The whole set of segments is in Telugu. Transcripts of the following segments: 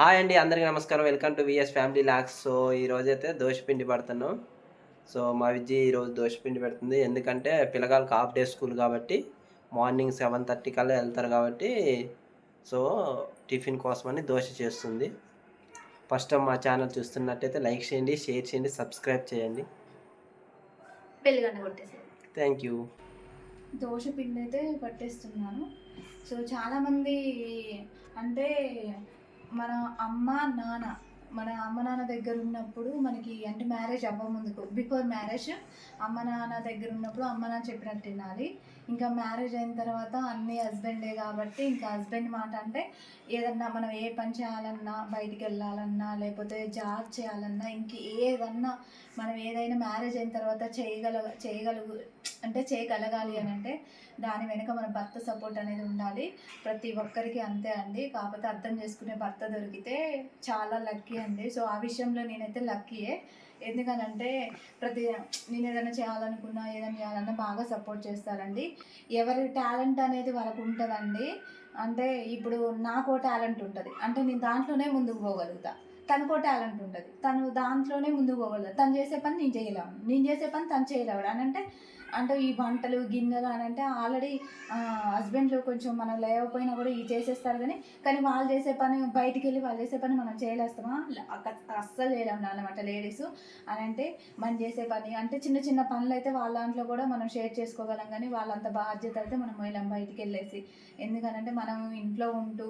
హాయ్ అండి అందరికీ నమస్కారం. Welcome to VS family lakhs. So ఈరోజు అయితే దోశపిండి పెడుతున్నాం. సో మా విజ్జి ఈరోజు దోశపిండి పెడుతుంది. ఎందుకంటే పిల్లగాళ్ళకి హాఫ్ డే స్కూల్ కాబట్టి మార్నింగ్ సెవెన్ థర్టీ కల్లా వెళ్తారు కాబట్టి సో టిఫిన్ కోసమని దోశ చేస్తుంది. ఫస్ట్ మా ఛానల్ చూస్తున్నట్టయితే లైక్ చేయండి షేర్ చేయండి సబ్స్క్రైబ్ చేయండి. Thank you. దోశ పిండి అయితే పట్టేస్తున్నాను. సో చాలామంది అంటే మన అమ్మ నాన్న మన అమ్మ నాన్న దగ్గర ఉన్నప్పుడు మనకి అంటే మ్యారేజ్ అవ్వ ముందుకు బిఫోర్ మ్యారేజ్ అమ్మ నాన్న దగ్గర ఉన్నప్పుడు అమ్మ నాన్న చెప్పినట్టు తినాలి. ఇంకా మ్యారేజ్ అయిన తర్వాత అన్ని హస్బెండే కాబట్టి ఇంకా హస్బెండ్ మాట అంటే ఏదన్నా మనం ఏ పని చేయాలన్నా బయటికి వెళ్ళాలన్నా లేకపోతే జాబ్ చేయాలన్నా ఇంక ఏదన్నా మనం ఏదైనా మ్యారేజ్ అయిన తర్వాత చేయగల చేయగలుగు అంటే చేయగలగాలి అని అంటే దాని వెనుక మన భర్త సపోర్ట్ అనేది ఉండాలి. ప్రతి ఒక్కరికి అంతే అండి. కాకపోతే అర్థం చేసుకునే భర్త దొరికితే చాలా లక్కీ అండి. సో ఆ విషయంలో నేనైతే లక్కీయే. ఎందుకనంటే ప్రతి నేను ఏదైనా చేయాలనుకున్నా ఏదైనా చేయాలన్నా బాగా సపోర్ట్ చేస్తారండి. ఎవరి టాలెంట్ అనేది వాళ్ళకు ఉంటుందండి. అంటే ఇప్పుడు నాకో టాలెంట్ ఉంటుంది. అంటే నేను దాంట్లోనే ముందుకు పోగలుగుతా. తనకో టాలెంట్ ఉంటుంది. తను దాంట్లోనే ముందుకు పోగలదు తను చేసే పని నేను చేయలేము నేను చేసే పని తను చేయలేవాడు అని అంటే అంటే ఈ వంటలు గిన్నెలు అని అంటే ఆల్రెడీ హస్బెండ్లు కొంచెం మనం లేకపోయినా కూడా ఇవి చేసేస్తారు కానీ కానీ వాళ్ళు చేసే పని బయటికి వెళ్ళి వాళ్ళు చేసే పని మనం చేయలేస్తామా? అక్క- అస్సలు చేయలేము అనమాట లేడీస్ అని అంటే మనం చేసే పని. అంటే చిన్న చిన్న పనులు అయితే వాళ్ళ దాంట్లో కూడా మనం షేర్ చేసుకోగలం కానీ వాళ్ళంత బాధ్యత అయితే మనం వెళ్ళాం బయటికి వెళ్ళేసి ఎందుకనంటే మనం ఇంట్లో ఉంటూ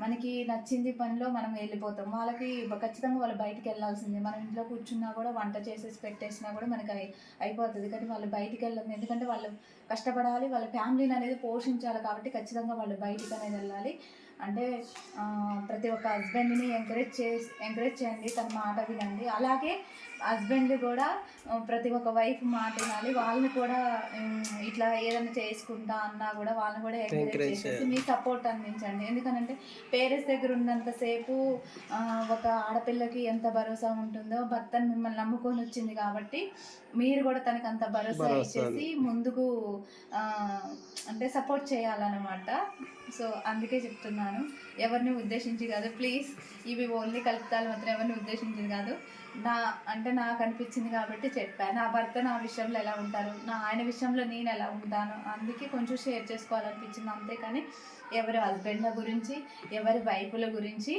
మనకి నచ్చింది పనిలో మనం వెళ్ళిపోతాం. వాళ్ళకి ఖచ్చితంగా వాళ్ళు బయటికి వెళ్ళాల్సిందే మనం ఇంట్లో కూర్చున్నా కూడా వంట చేసేసి పెట్టేసినా కూడా మనకి అయిపోతుంది. కానీ వాళ్ళు బయటికి వెళ్ళదు ఎందుకంటే వాళ్ళు కష్టపడాలి వాళ్ళ ఫ్యామిలీని అనేది పోషించాలి కాబట్టి ఖచ్చితంగా వాళ్ళు బయటికి అనేది వెళ్ళాలి. అంటే ప్రతి ఒక్క హస్బెండ్ని ఎంకరేజ్ చేసి ఎంకరేజ్ చేయండి తన మాట వినండి. అలాగే హస్బెండ్ కూడా ప్రతి ఒక్క వైఫ్ మాట వినాలి. వాళ్ళని కూడా ఇట్లా ఏదైనా చేసుకుంటా అన్నా కూడా వాళ్ళని కూడా ఎంకరేజ్ చేయాలి. మీ సపోర్ట్ అందించండి. ఎందుకంటే పేరెంట్స్ దగ్గర ఉన్నంతసేపు ఒక ఆడపిల్లకి ఎంత భరోసా ఉంటుందో భర్తను మిమ్మల్ని నమ్ముకొని వచ్చింది కాబట్టి మీరు కూడా తనకి అంత భరోసా ఇచ్చేసి ముందుకు అంటే సపోర్ట్ చేయాలన్నమాట. సో అందుకే చెప్తున్నాను. ఎవరిని ఉద్దేశించి కాదు ప్లీజ్ ఇవి ఓన్లీ కలుపుతాలు మాత్రం ఎవరిని ఉద్దేశించింది కాదు. నా అంటే నాకు అనిపించింది కాబట్టి చెప్పాను. నా భర్త నా విషయంలో ఎలా ఉంటారు? నా ఆయన విషయంలో నేను ఎలా ఉంటాను? అందుకే కొంచెం షేర్ చేసుకోవాలనిపించింది. అంతేకాని ఎవరి హస్బెండ్ల గురించి ఎవరి వైపుల గురించి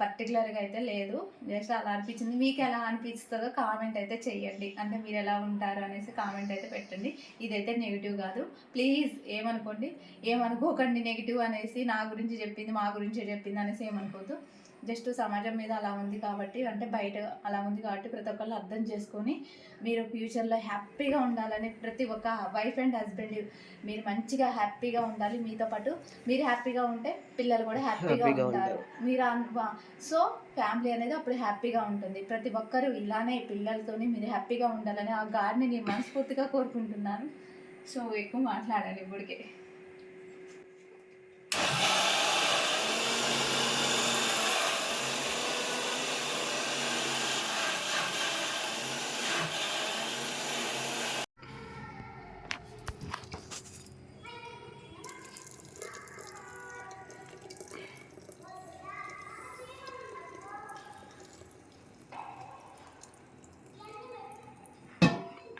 పర్టికులర్గా అయితే లేదు. జస్ట్ అలా అనిపించింది. మీకు ఎలా అనిపిస్తుందో కామెంట్ అయితే చేయండి అంటే మీరు ఎలా ఉంటారు అనేసి కామెంట్ అయితే పెట్టండి. ఇదైతే నెగిటివ్ కాదు. ప్లీజ్ ఏమనుకోండి? ఏమనుకోకండి నెగిటివ్ అనేసి నా గురించి చెప్పింది మా గురించి చెప్పింది అనేసి ఏమనుకోవద్దు. జస్ట్ సమాజం మీద అలా ఉంది కాబట్టి అంటే బయట అలా ఉంది కాబట్టి ప్రతి ఒక్కళ్ళు అర్థం చేసుకొని మీరు ఫ్యూచర్లో హ్యాపీగా ఉండాలని ప్రతి ఒక్క వైఫ్ అండ్ హస్బెండ్ మీరు మంచిగా హ్యాపీగా ఉండాలి. మీతో పాటు మీరు హ్యాపీగా ఉంటే పిల్లలు కూడా హ్యాపీగా ఉంటారు. మీరు సో ఫ్యామిలీ అనేది అప్పుడు హ్యాపీగా ఉంటుంది. ప్రతి ఒక్కరు ఇలానే పిల్లలతోని మీరు హ్యాపీగా ఉండాలని ఆ గాడ్ని నేను మనస్ఫూర్తిగా కోరుకుంటున్నాను. సో ఎక్కువ మాట్లాడాలి ఇప్పటికే.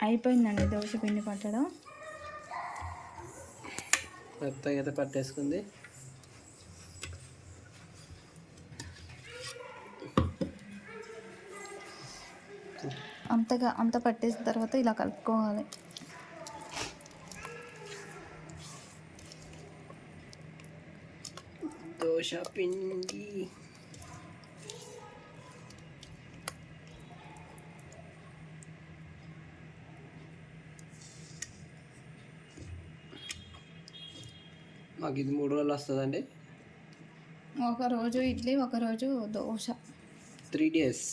అయిపోయిందండి దోశ పిండి పట్టడం. మెత్తగా అయితే పట్టేసుకుంది. అంతగా అంత పట్టేసిన తర్వాత ఇలా కలుపుకోవాలి. దోశ పిండి. మాకు ఇది మూడు రోజులు వస్తుందండి. ఒక రోజు ఇడ్లీ ఒక రోజు దోశ. Three days.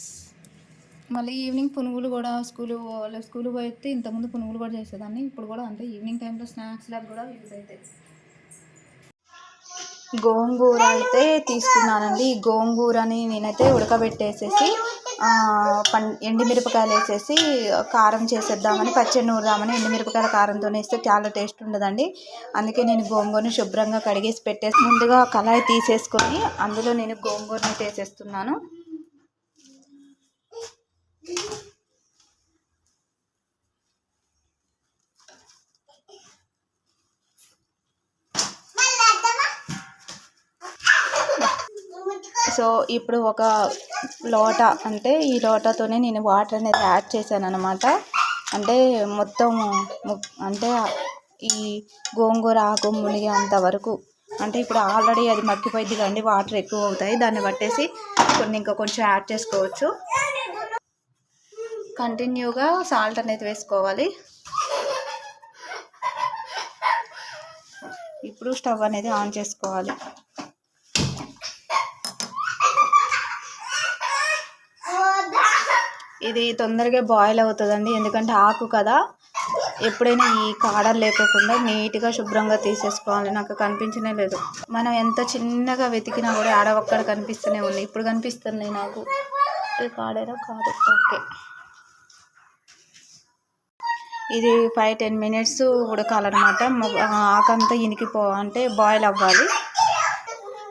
మళ్ళీ ఈవినింగ్ పునుగులు కూడా స్కూల్ వాళ్ళు స్కూల్ పోయితే ఇంతకుముందు పునుగులు కూడా చేసేదాన్ని. ఇప్పుడు కూడా అంతే ఈవినింగ్ టైంలో స్నాక్స్ లాగా కూడా యూజ్ అవుతాయి గోంగూర అయితే తీసుకున్నానండి. ఈ గోంగూరని నేనైతే ఉడకబెట్టేసేసి పం ఎండుమిరపకాయలు వేసేసి కారం చేసేద్దామని పచ్చడి నూరుదామని ఎండుమిరపకాయల కారంతో వేస్తే చాలా టేస్ట్ ఉండదండి. అందుకే నేను గోంగూరని శుభ్రంగా కడిగేసి పెట్టేసి ముందుగా కళాయి తీసేసుకొని అందులో నేను గోంగూరని వేసేస్తున్నాను. సో ఇప్పుడు ఒక లోట అంటే ఈ లోటతోనే నేను వాటర్ అనేది యాడ్ చేశాను అనమాట అంటే మొత్తం అంటే ఈ గోంగూర ఆకు మునిగేంత వరకు. అంటే ఇప్పుడు ఆల్రెడీ అది మగ్గిపోయింది కానీ వాటర్ ఎక్కువ అవుతాయి దాన్ని బట్టేసి కొన్ని ఇంకా కొంచెం యాడ్ చేసుకోవచ్చు. కంటిన్యూగా సాల్ట్ అనేది వేసుకోవాలి. ఇప్పుడు స్టవ్ అనేది ఆన్ చేసుకోవాలి. ఇది తొందరగా బాయిల్ అవుతుందండి. ఎందుకంటే ఆకు కదా. ఎప్పుడైనా ఈ కాడలు లేకోకుండా నీట్గా శుభ్రంగా తీసేసుకోవాలి. నాకు కనిపించనే లేదు. మనం ఎంత చిన్నగా వెతికినా కూడా ఆడ ఒక్కడ కనిపిస్తూనే ఉన్నాయి ఇప్పుడు కనిపిస్తున్నాయి నాకు. ఇది కాడేనా? కాదు. ఓకే. ఇది ఫైవ్ టెన్ మినిట్స్ ఉడకాలన్నమాట. ఆకంతా ఇనికిపో అంటే బాయిల్ అవ్వాలి.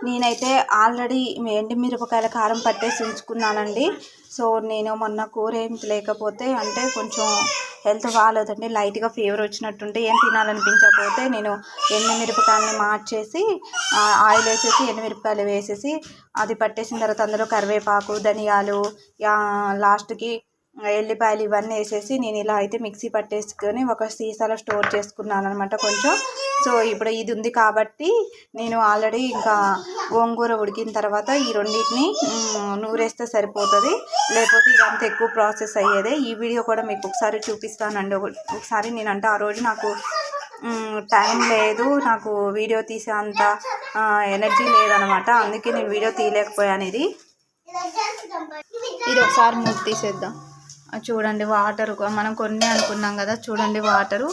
నేనైతే ఆల్రెడీ ఎండు మిరపకాయల కారం పట్టేసి ఉంచుకున్నానండి. సో నేను మొన్న కూర ఏం లేకపోతే అంటే కొంచెం హెల్త్ బాగాలేదండి. లైట్గా ఫీవర్ వచ్చినట్టుంటే ఏం తినాలనిపించకపోతే నేను ఎండుమిరపకాయలని మార్చేసి ఆయిల్ వేసేసి ఎండుమిరపకాయలు వేసేసి అది పట్టేసిన తర్వాత అందులో కరివేపాకు ధనియాలు లాస్ట్కి ఎల్లిపాయలు ఇవన్నీ వేసేసి నేను ఇలా అయితే మిక్సీ పట్టేసుకొని ఒక సీసాలో స్టోర్ చేసుకున్నాను అనమాట కొంచెం సో ఇప్పుడు ఇది ఉంది కాబట్టి నేను ఆల్రెడీ ఇంకా గోంగూర ఉడికిన తర్వాత ఈ రెండింటిని నూరేస్తే సరిపోతుంది. లేకపోతే ఇదంతా ఎక్కువ ప్రాసెస్ అయ్యేదే. ఈ వీడియో కూడా మీకు ఒకసారి చూపిస్తానండి. ఒకసారి ఒకసారి నేనంటే ఆ రోజు నాకు టైం లేదు. నాకు వీడియో తీసే అంత ఎనర్జీ లేదనమాట. అందుకే నేను వీడియో తీయలేకపోయాను ఇది. ఇది ఒకసారి మూత తీసేద్దాం. చూడండి వాటర్. మనం కొన్ని అనుకున్నాం కదా చూడండి వాటరు.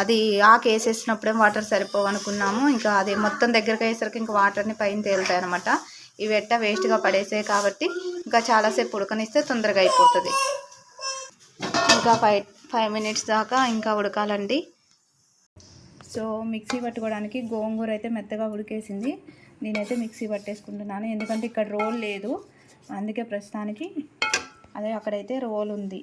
అది ఆకు వేసేసినప్పుడే వాటర్ సరిపోవు అనుకున్నాము ఇంకా అది మొత్తం దగ్గరకు అయ్యేసరికి ఇంకా వాటర్ని పైన తేలుతాయి అనమాట ఇవి ఎట్ట వేస్ట్గా పడేసాయి కాబట్టి ఇంకా చాలాసేపు ఉడకనిస్తే తొందరగా అయిపోతుంది. ఇంకా ఫైవ్ ఫైవ్ మినిట్స్ దాకా ఇంకా ఉడకాలండి. సో మిక్సీ పట్టుకోవడానికి గోంగూర అయితే మెత్తగా ఉడికేసింది. నేనైతే మిక్సీ పట్టేసుకుంటున్నాను. ఎందుకంటే ఇక్కడ రోల్ లేదు. అందుకే ప్రస్తుతానికి అదే అక్కడైతే రోల్ ఉంది.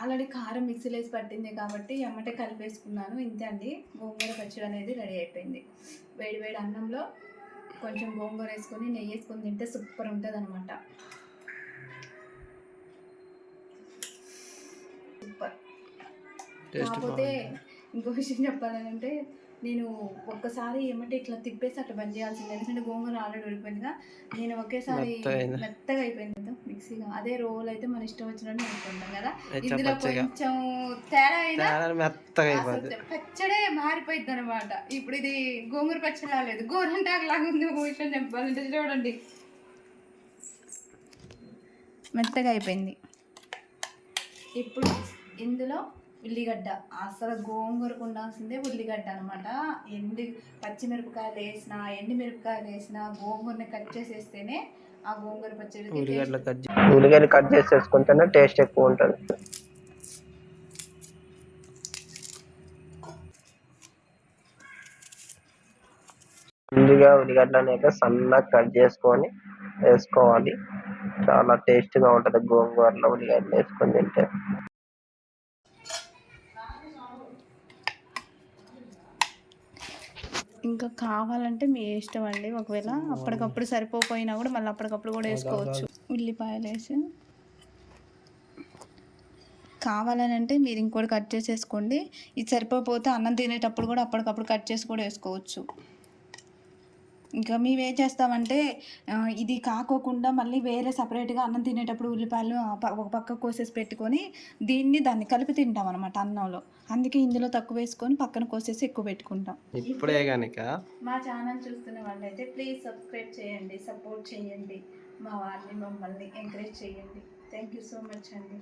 ఆల్రెడీ కారం మిక్సీలో వేసి పట్టింది కాబట్టి ఎమ్మటే కలిపేసుకున్నాను. ఇంతే అండి. గోంగూర పచ్చడి అనేది రెడీ అయిపోయింది. వేడి వేడి అన్నంలో కొంచెం గోంగూర వేసుకొని నెయ్యి వేసుకొని తింటే సూపర్ ఉంటుంది అనమాట సూపర్ కాకపోతే ఇంకో విషయం చెప్పాలంటే నేను ఒక్కసారి ఏమంటే ఇట్లా తిప్పేసి అట్లా బంద్ చేయాల్సింది. ఎందుకంటే గోంగూర ఆల్రెడీ ఉడిపోయిందిగా నేను ఒకేసారి మెత్తగా అయిపోయింది కదా మిక్సీగా. అదే రోల్ అయితే మన ఇష్టం వచ్చినట్టు అనుకుంటాం కదా. ఇందులో. కొంచెం తేడా అయినా పచ్చడే మారిపోయింది అనమాట ఇప్పుడు ఇది గోంగూర పచ్చడి రాలేదు. గోరంటాకు లాగా ఉంది ఒక విషయం చెప్పాలంటే చూడండి. మెత్తగా అయిపోయింది. ఇప్పుడు ఇందులో ఉల్లిగడ్డ. అసలు గోంగూరకు ఉండాల్సిందే ఉల్లిగడ్డ అనమాట ఎండి పచ్చిమిరపకాయలు వేసిన ఎండి మిరపకాయలు వేసిన గోంగూరని కట్ చేసేస్తేనే ఆ గోంగూర పచ్చడికి ఉల్లిగడ్డలు కట్ ఉల్లిగడ్డ కట్ చేసేసుకుంటేనే టేస్ట్ ఎక్కువ ఉంటుంది. ముందుగా ఉల్లిగడ్డని అయితే సన్నగా కట్ చేసుకొని వేసుకోవాలి. చాలా టేస్ట్గా ఉంటుంది గోంగూరలో ఉల్లిగడ్డలు వేసుకొని తింటే. ఇంకా కావాలంటే మీ ఇష్టం అండి. ఒకవేళ అప్పటికప్పుడు సరిపోయినా కూడా మళ్ళీ అప్పటికప్పుడు కూడా వేసుకోవచ్చు. ఉల్లిపాయలు వేసి. కావాలని అంటే మీరు ఇంకోటి కట్ చేసేసుకోండి. ఇది సరిపోతే అన్నం తినేటప్పుడు కూడా అప్పటికప్పుడు కట్ చేసి కూడా వేసుకోవచ్చు. ఇంకా మేము ఏం చేస్తామంటే ఇది కాకోకుండా మళ్ళీ వేరే సపరేట్గా అన్నం తినేటప్పుడు ఉల్లిపాయలు ఒక పక్క కోసేసి పెట్టుకొని దీన్ని దాన్ని కలిపి తింటాం అనమాట అన్నంలో. అందుకే ఇందులో తక్కువ వేసుకొని పక్కన కోసేసి ఎక్కువ పెట్టుకుంటాం. ఇప్పుడే కనుక మా ఛానల్ చూస్తున్న వాళ్ళైతే ప్లీజ్ సబ్స్క్రైబ్ చేయండి సపోర్ట్ చేయండి. మా వారిని మమ్మల్ని ఎంకరేజ్ చేయండి. థ్యాంక్ యూ సో మచ్ అండి.